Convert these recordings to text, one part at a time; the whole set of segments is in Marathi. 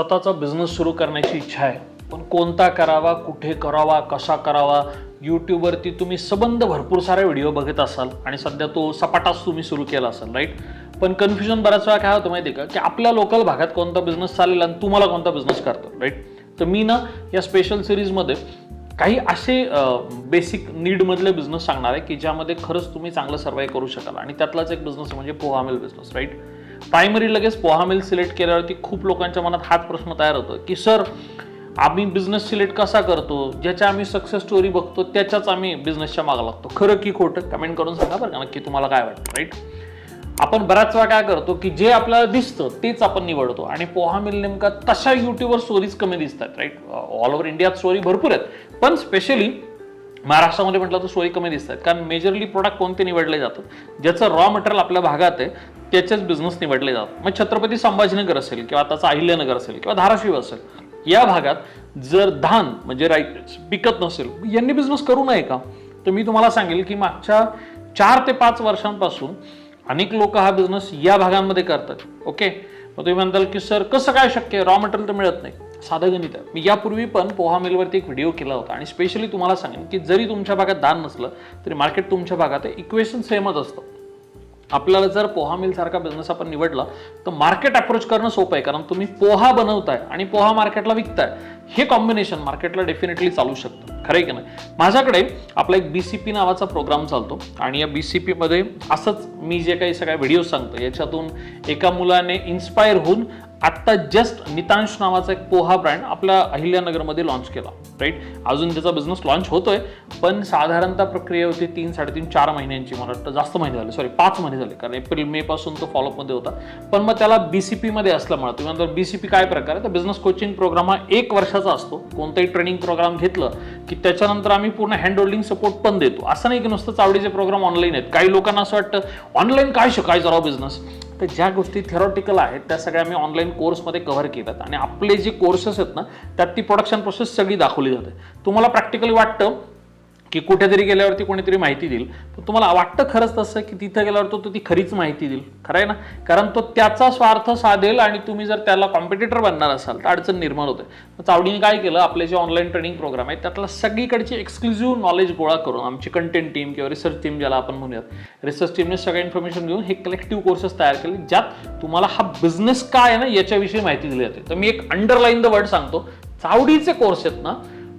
स्वतःचा बिझनेस सुरू करण्याची इच्छा आहे. पण कोणता करावा कुठे करावा कसा करावा यूट्यूबवरती तुम्ही सबंध भरपूर सारे व्हिडिओ बघत असाल आणि सध्या तो सपाटाच तुम्ही सुरू केला असाल राईट पण कन्फ्युजन बऱ्याच वेळा काय होतं माहिती आहे का? की आपल्या लोकल भागात कोणता बिझनेस चालेल आणि तुम्हाला कोणता बिझनेस करतो राईट तर मी ना या स्पेशल सिरीजमध्ये काही असे बेसिक नीडमधले बिझनेस सांगणार आहे की ज्यामध्ये खरंच तुम्ही चांगलं सर्वाईव्ह करू शकाल. आणि त्यातलाच एक बिझनेस म्हणजे poha mill business right primary लगेच पोहा मिल सिलेक्ट केल्यावरती खूप लोकांच्या मनात हाच प्रश्न तयार होतो की सर आम्ही बिझनेस सिलेक्ट कसा करतो? ज्याच्या आम्ही सक्सेस स्टोरी बघतो त्याच्याच आम्ही बिझनेसच्या मागं लागतो. खरं की खोटं? कमेंट करून सांगा बरं का नक्की तुम्हाला काय वाटतं राईट आपण बऱ्याच वेळा काय करतो की जे आपल्याला दिसतं तेच आपण निवडतो. आणि पोहा मिल नेमका तशा युट्यूबवर स्टोरीज कमी दिसतात राईट ऑल ओव्हर इंडियात स्टोरी भरपूर आहेत. पण स्पेशली महाराष्ट्रामध्ये म्हटलं तर सोयी कमी दिसतात. कारण मेजरली प्रोडक्ट कोणते निवडले जातात? ज्याचं रॉ मटेरियल आपल्या भागात आहे त्याचेच बिझनेस निवडले जातात. मग छत्रपती संभाजीनगर असेल किंवा आताचं अहिल्यानगर असेल किंवा धाराशिव असेल या भागात जर धान म्हणजे राईट पिकत नसेल यांनी बिझनेस करू नये का? तर मी तुम्हाला सांगेल की मागच्या चार ते पाच वर्षांपासून अनेक लोक हा बिझनेस या भागांमध्ये करतात. ओके मग तुम्ही म्हणताल की सर कसं काय शक्य रॉ मटेरियल तर मिळत नाही. साधं गणित आहे. मी यापूर्वी पण पोहा मिलवरती एक व्हिडिओ केला होता आणि स्पेशली तुम्हाला सांगेन की जरी तुमच्या भागात दान नसलं तरी मार्केट तुमच्या भागात इक्वेशन सेमच असतं. आपल्याला जर पोहा मिलसारखा बिझनेस आपण निवडला तर मार्केट अप्रोच करणं सोपं आहे. कारण तुम्ही पोहा बनवताय आणि पोहा मार्केटला विकताय. हे कॉम्बिनेशन मार्केटला डेफिनेटली चालू शकतं. खरं आहे की नाही? माझ्याकडे आपला एक बी सी पी नावाचा प्रोग्राम चालतो आणि या बी सी पीमध्ये असंच मी जे काही सगळ्या व्हिडिओ सांगतो याच्यातून एका मुलाने इन्स्पायर होऊन आत्ता जस्ट नितांश नावाचा एक पोहा ब्रँड आपल्या अहिल्यानगरमध्ये लॉन्च केला राईट अजून त्याचा बिझनेस लॉन्च होतोय पण साधारणतः प्रक्रिया होती तीन साडेतीन चार महिन्यांची मला वाटतं. जास्त महिने झाले सॉरी पाच महिने झाले कारण एप्रिल मे पासून तो फॉलोअपमध्ये होता. पण मग त्याला बी सी पीमध्ये असल्यामुळे तुम्ही नंतर पी काय प्रकार आहे तर बिझनेस कोचिंग प्रोग्राम हा एक वर्षाचा असतो. कोणताही ट्रेनिंग प्रोग्राम घेतलं की त्याच्यानंतर आम्ही पूर्ण हँड होल्डिंग सपोर्ट पण देतो. असं नाही की नुसतं चावडीचे प्रोग्राम ऑनलाईन आहेत. काही लोकांना असं वाटतं ऑनलाईन काय शिकायचं राव बिझनेस तर ज्या गोष्टी थेरॉटिकल आहेत त्या सगळ्या मी ऑनलाईन कोर्समध्ये कव्हर केल्यात. आणि आपले जे कोर्सेस आहेत ना त्यात ती प्रोडक्शन प्रोसेस सगळी दाखवली जाते. तुम्हाला प्रॅक्टिकली वाटतं की कुठेतरी गेल्यावरती कोणीतरी माहिती देईल. पण तुम्हाला वाटतं खरंच तसं की तिथं गेल्यावर तो ती खरीच माहिती देईल? खरं आहे ना? कारण तो त्याचा स्वार्थ साधेल आणि तुम्ही जर त्याला कॉम्पिटिटर बनणार असाल तर अडचण निर्माण होते. मग चावडीने काय केलं? आपले जे ऑनलाईन ट्रेनिंग प्रोग्राम आहेत त्यातला सगळीकडची एक्सक्लुझिव्ह नॉलेज गोळा करून आमची कंटेंट टीम किंवा रिसर्च टीम ज्याला आपण म्हणूयात रिसर्च टीमने सगळं इन्फॉर्मेशन घेऊन हे कलेक्टिव्ह कोर्सेस तयार केले ज्यात तुम्हाला हा बिझनेस काय आहे ना याच्याविषयी माहिती दिली जाते. तर मी एक अंडरलाईन द वर्ड सांगतो. चावडीचे कोर्स आहेत ना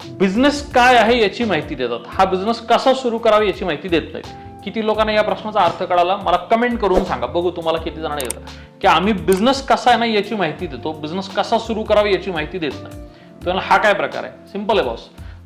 बिझनेस काय आहे याची माहिती देतात. हा बिझनेस कसा सुरू करावा याची माहिती देत नाहीत. किती लोकांना या प्रश्नाचा अर्थ कळाला मला कमेंट करून सांगा. बघू तुम्हाला किती जण येतं. की आम्ही बिझनेस कसा आहे ना याची माहिती देतो. बिझनेस कसा सुरू करावा याची माहिती देत नाही. तुम्हाला हा काय प्रकार आहे? सिंपल आहे बॉस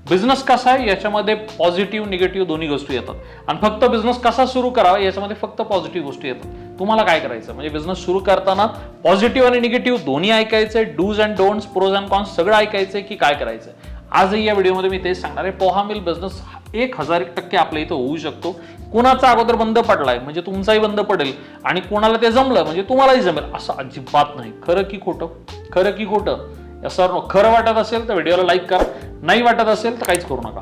बिझनेस कसा आहे याच्यामध्ये पॉझिटिव्ह निगेटिव्ह दोन्ही गोष्टी येतात. आणि फक्त बिझनेस कसा सुरू करावा याच्यामध्ये फक्त पॉझिटिव्ह गोष्टी येतात. तुम्हाला काय करायचं? म्हणजे बिझनेस सुरू करताना पॉझिटिव्ह आणि निगेटिव्ह दोन्ही ऐकायचंय. Dos and don'ts pros and cons सगळं ऐकायचंय की काय करायचं आजही या व्हिडिओमध्ये मी तेच सांगणार आहे. पोहा मिल बिझनेस एक हजार एक टक्के आपल्या इथं होऊ शकतो. कोणाचा अगोदर बंद पडलाय म्हणजे तुमचाही बंद पडेल आणि कोणाला ते जमलं म्हणजे तुम्हालाही जमेल असं अजिबात नाही. खरं की खोटं? खरं की खोटं? सर खरं वाटत असेल तर व्हिडिओला लाईक करा. नाही वाटत असेल तर काहीच करू नका.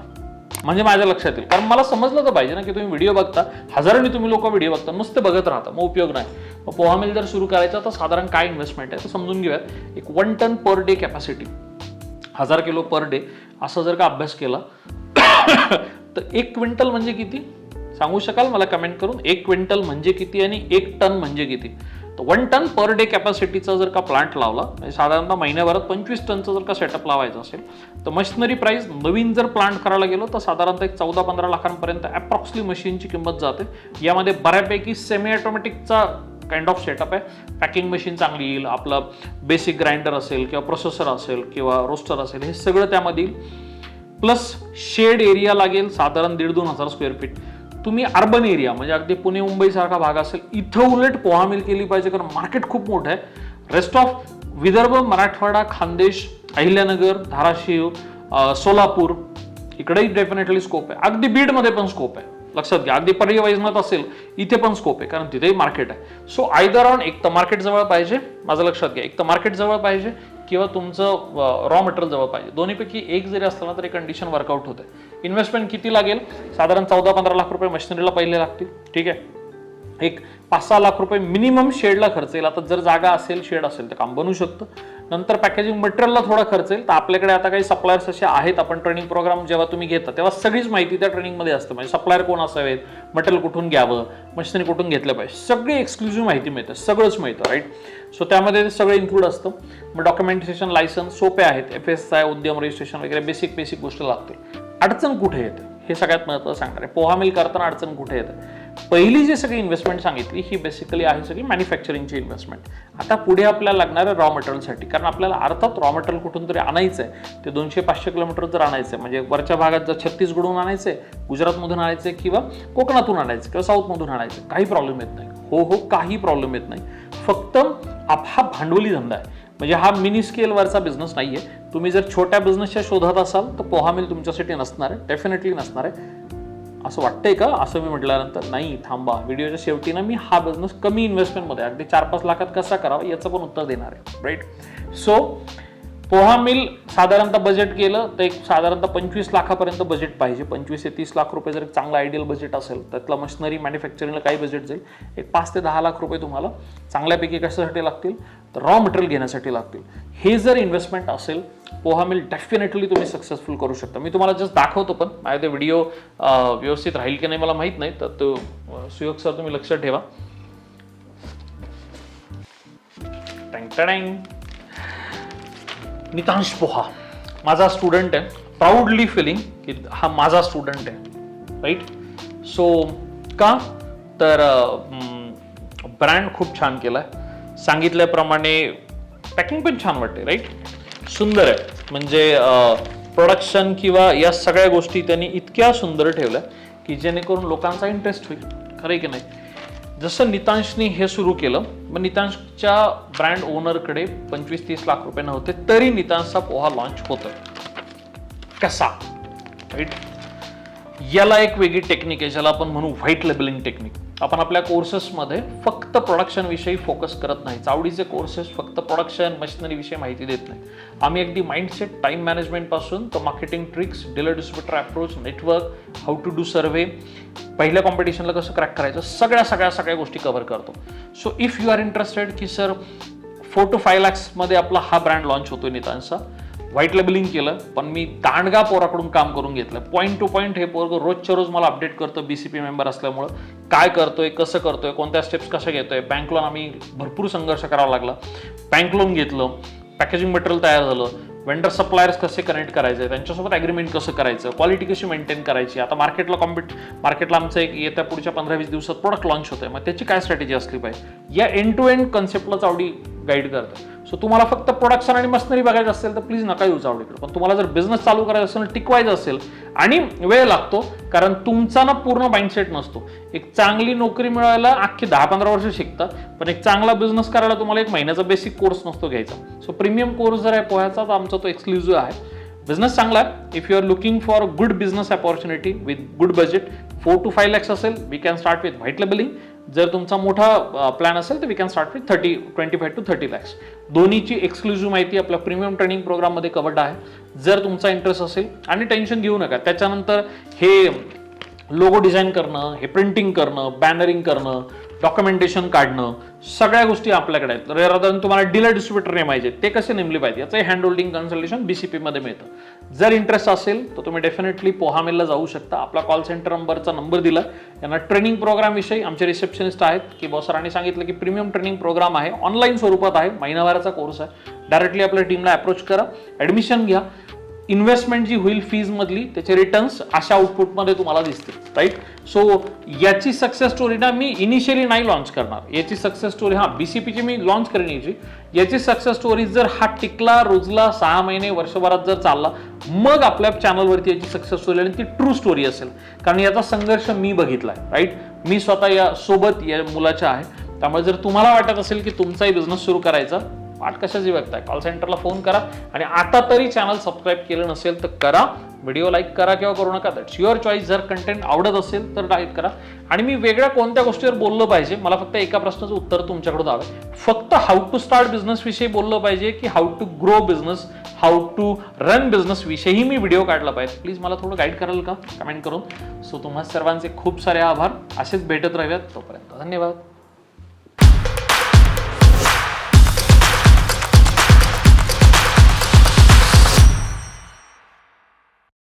म्हणजे माझ्या लक्षात येईल. कारण मला समजलं तर पाहिजे ना की तुम्ही व्हिडिओ बघता. हजारांनी तुम्ही लोक व्हिडिओ बघता. नुसते बघत राहता. मग उपयोग नाही. मग पोहा मिल जर सुरू करायचा तर साधारण काय इन्व्हेस्टमेंट आहे तर समजून घेऊयात. एक one ton per day capacity हजार किलो पर डे असा जर का अभ्यास केला तर एक क्विंटल म्हणजे किती? सांगू शकाल मला कमेंट करून? एक क्विंटल म्हणजे किती आणि एक टन म्हणजे किती? तर वन टन पर डे कॅपॅसिटीचा जर का प्लांट लावला म्हणजे साधारणतः महिन्याभरात पंचवीस टनचा जर का सेटअप लावायचा असेल तर मशिनरी प्राईस नवीन जर प्लांट करायला गेलो तर साधारणतः एक चौदा पंधरा लाखांपर्यंत अप्रॉक्सली मशीनची किंमत जाते. यामध्ये बऱ्यापैकी सेमी ऑटोमॅटिकचा काइंड ऑफ सेटअप आहे. पॅकिंग मशीन चांगली येईल आपलं बेसिक ग्राइंडर असेल किंवा प्रोसेसर असेल किंवा रोस्टर असेल हे सगळं त्यामध्ये येईल प्लस शेड एरिया लागेल साधारण दीड दोन हजार स्क्वेअर फीट तुम्ही अर्बन एरिया म्हणजे अगदी पुणे मुंबईसारखा भाग असेल इथं उलट पोहा मिल केली पाहिजे कारण मार्केट खूप मोठं आहे. रेस्ट ऑफ विदर्भ मराठवाडा खानदेश अहिल्यानगर धाराशिव सोलापूर इकडेही डेफिनेटली स्कोप आहे. अगदी बीडमध्ये पण स्कोप आहे. लक्षात घ्या. अगदी पर्यवैजनात असेल इथे पण स्कोप आहे कारण तिथेही मार्केट आहे. सो आयदर ऑन एक तर मार्केट जवळ पाहिजे माझं लक्षात घ्या. एक तर मार्केट जवळ पाहिजे किंवा तुमचं रॉ मटेरियल जवळ पाहिजे. दोन्हीपैकी एक जरी असताना ना तरी कंडिशन वर्कआउट होते इन्व्हेस्टमेंट किती लागेल? साधारण चौदा पंधरा लाख रुपये मशिनरीला पहिले लागतील. ठीक आहे? एक पाच सहा लाख रुपये मिनिमम शेडला खर्च येईल. आता जर जागा असेल शेड असेल तर काम बनू शकतं. नंतर पॅकेजिंग मटेरियलला थोडा खर्च येईल. तर आपल्याकडे आता काही सप्लायर्स असे आहेत आपण ट्रेनिंग प्रोग्राम जेव्हा तुम्ही घेता तेव्हा सगळीच माहिती त्या ट्रेनिंगमध्ये असते. म्हणजे सप्लायर कोण असावेत मटेरियल कुठून घ्यावं मशिनरी कुठून घेतलं पाहिजे सगळी एक्सक्लुझिव्ह माहिती मिळते सगळंच मिळतं राईट सो त्यामध्ये ते सगळं इन्क्लूड असतं. मग डॉक्युमेंटेशन लायसन्स सोपे आहेत F S I Udyam registration वगैरे बेसिक बेसिक गोष्ट लागते. अडचण कुठे येते? हे सगळ्यात महत्त्वाचं सांगणार आहे. पोहा मिल करताना अडचण कुठे येते? पहिली जी सगळी इन्व्हेस्टमेंट सांगितली ही बेसिकली आहे सगळी मॅन्युफॅक्चरिंगची इन्व्हेस्टमेंट आता पुढे आपल्याला लागणार आहे रॉ मटेरियलसाठी कारण आपल्याला अर्थात रॉ मटेरियल कुठून तरी आणायचं आहे ते दोनशे पाचशे किलोमीटर जर आणायचं आहे म्हणजे वरच्या भागात जर छत्तीसगडहून आणायचं आहे गुजरातमधून आणायचं आहे किंवा कोकणातून आणायचं किंवा साऊथमधून आणायचं काही प्रॉब्लेम येत नाही. हो हो काही प्रॉब्लेम येत नाही. फक्त आप हा भांडवली धंदा आहे. म्हणजे हा मिनी स्केलवरचा बिझनेस नाही आहे तुम्ही जर छोट्या बिझनेसच्या शोधात असाल तर पोहा मिल तुमच्यासाठी नसणार आहे डेफिनेटली नसणार आहे. असं वाटतंय का? असं मी म्हटल्यानंतर नाही थांबा. व्हिडिओच्या शेवटी ना मी हा बिझनेस कमी इन्व्हेस्टमेंटमध्ये अगदी चार पाच लाखात कसा करावा याचं पण उत्तर देणार आहे. राईट सो पोहा मिल साधारणतः बजेट केलं तर एक साधारणतः पंचवीस लाखापर्यंत बजेट पाहिजे. पंचवीस ते तीस लाख रुपये जर एक चांगलं आयडियल बजेट असेल त्यातलं मशिनरी मॅन्युफॅक्चरिंगला काही बजेट जाईल. एक पाच ते दहा लाख रुपये तुम्हाला चांगल्यापैकी कशासाठी लागतील? तर रॉ मटेरियल घेण्यासाठी लागतील. हे जर इन्व्हेस्टमेंट असेल पोहा मिल डेफिनेटली तुम्ही सक्सेसफुल करू शकता. मी तुम्हाला जस्ट दाखवतो पण. माझ्या ते व्हिडिओ व्यवस्थित राहील की नाही मला माहीत नाही तर तो सुयोग सर तुम्ही लक्षात ठेवा. टँग टँग. नितांश पोहा. माझा स्टुडंट आहे. प्राऊडली फिलिंग की हा माझा स्टुडंट आहे. राईट सो का? तर ब्रँड खूप छान केला आहे सांगितल्याप्रमाणे पॅकिंग पण छान वाटते राईट सुंदर आहे. म्हणजे प्रोडक्शन किंवा या सगळ्या गोष्टी त्यांनी इतक्या सुंदर ठेवल्या की जेणेकरून लोकांचा इंटरेस्ट होईल. खरं की नाही? जसं नितांशनी हे सुरू केलं मग नितांशच्या ब्रँड ओनरकडे पंचवीस तीस लाख रुपये नव्हते तरी नितांशचा पोहा लॉन्च होतोय कसा? राईट याला एक वेगळी टेक्निक आहे ज्याला आपण म्हणू व्हाईट लेबलिंग टेक्निक आपण आपल्या कोर्सेसमध्ये फक्त प्रोडक्शनविषयी फोकस करत नाही. चावडीचे कोर्सेस फक्त प्रोडक्शन मशिनरीविषयी माहिती देत नाही. आम्ही अगदी माइंडसेट टाइम मॅनेजमेंटपासून तर marketing tricks dealer distributor approach network how to do survey पहिल्या कॉम्पिटिशनला कसं क्रॅक करायचं सगळ्या सगळ्या सगळ्या गोष्टी कव्हर करतो. So if you are interested की सर फोर टू फाय लॅक्समध्ये आपला हा ब्रँड लॉन्च होतो नितांचा व्हाईट लेबलिंग केलं पण मी दांडगा पोराकडून काम करून घेतलं. पॉईंट टू पॉईंट हे पोरग रोजच्या रोज मला अपडेट करतं बी सी पी मेंबर असल्यामुळं. काय करतोय कसं करतोय कोणत्या स्टेप्स कशा घेतोय? बँक लोन आम्ही भरपूर संघर्ष करावा लागला. बँक लोन घेतलं पॅकेजिंग मटेरियल तयार झालं वेंडर सप्लायर्स कसे कनेक्ट करायचे त्यांच्यासोबत ॲग्रीमेंट कसं करायचं क्वालिटी कशी मेंटेन करायची? आता मार्केटला कॉम्पिट मार्केटला आमचं एक येत्या पुढच्या पंधरा वीस दिवसात प्रोडक्ट लॉन्च आहे मग त्याची काय स्ट्रॅटेजी असली पाहिजे? या एंड टू एंड कन्सेप्टला चावडी गाईड करतं. सो तुम्हाला फक्त प्रोडक्शन आणि मशनरी बघायचं असेल तर प्लीज नका येऊ चावडीकडे पण तुम्हाला जर बिझनेस चालू करायचा असेल टिकवायचं असेल आणि वेळ लागतो कारण तुमचा ना पूर्ण माइंडसेट नसतो. एक चांगली नोकरी मिळायला अख्खी दहा पंधरा वर्ष शिकतात पण एक चांगला बिझनेस करायला तुम्हाला एक महिन्याचा बेसिक कोर्स नसतो घ्यायचा. सो प्रीमियम कोर्स जर आहे पोह्याचा तर आमचा तो एक्सक्लुझिव्ह आहे. बिझनेस चांगला आहे. If you are looking for good business opportunity with good budget four to five lakhs असेल we can start with white labelling जर तुमचा मोठा प्लॅन असेल तर we can start with thirty twenty five to thirty lakhs दोन्हीची एक्सक्लुझिव्ह माहिती आपल्या प्रीमियम ट्रेनिंग प्रोग्राममध्ये कवर्ड आहे. जर तुमचा इंटरेस्ट असेल आणि टेन्शन घेऊ नका. त्याच्यानंतर हे लोगो डिझाईन करणं हे प्रिंटिंग करणं बॅनरिंग करणं डॉक्युमेंटेशन काढणं सगळ्या गोष्टी आपल्याकडे आहेत. रेदर तुम्हाला डीलर डिस्ट्रीब्युटर नेमायचे ते कसे नेमले पाहिजे? याचं हँड होल्डिंग कन्सल्टेशन बीसीपीमध्ये मिळतं. जर इंटरेस्ट असेल तर तुम्ही डेफिनेटली पोहामेलला जाऊ शकता. आपला कॉल सेंटर नंबरचा नंबर दिला. यांना ट्रेनिंग प्रोग्रामविषयी आमचे रिसेप्शनिस्ट आहेत की बॉसरांनी सांगितलं की प्रीमियम ट्रेनिंग प्रोग्राम आहे. ऑनलाईन स्वरूपात आहे. महिनाभराचा कोर्स आहे. डायरेक्टली आपल्या टीमला अप्रोच करा. ॲडमिशन घ्या. इन्व्हेस्टमेंट जी होईल फीज मधली त्याचे रिटर्न्स अशा आउटपुटमध्ये तुम्हाला दिसतील राईट सो याची सक्सेस स्टोरी ना मी इनिशियली नाही लॉन्च करणार. याची सक्सेस स्टोरी हा पीची मी लॉन्च करेन याची. याची सक्सेस स्टोरी जर हा टिकला रुजला सहा महिने वर्षभरात जर चालला मग आपल्या चॅनलवरती याची सक्सेस स्टोरी आणि ती ट्रू स्टोरी असेल. कारण याचा संघर्ष मी बघितलाय राईट मी स्वतः या सोबत या मुलाच्या आहे. त्यामुळे जर तुम्हाला वाटत असेल की तुमचाही बिझनेस सुरू करायचा वाट कशाची बघताय कॉल सेंटरला फोन करा आणि आता तरी चॅनल सबस्क्राईब केलं नसेल तर करा. व्हिडिओ लाईक करा किंवा करू नका. दॅट्स युअर चॉईस जर कंटेंट आवडत असेल तर लाईक करा. आणि मी वेगळ्या कोणत्या गोष्टीवर बोललं पाहिजे? मला फक्त एका प्रश्नाचं उत्तर तुमच्याकडून हवं फक्त हाऊ टू स्टार्ट बिझनेसविषयी बोललं पाहिजे की how to grow business how to run business विषयी मी व्हिडिओ काढला पाहिजे. प्लीज मला थोडं गाईड कराल का? कमेंट करून. सो तुम्हा सर्वांचे खूप सारे आभार. असेच भेटत राहूयात तोपर्यंत धन्यवाद.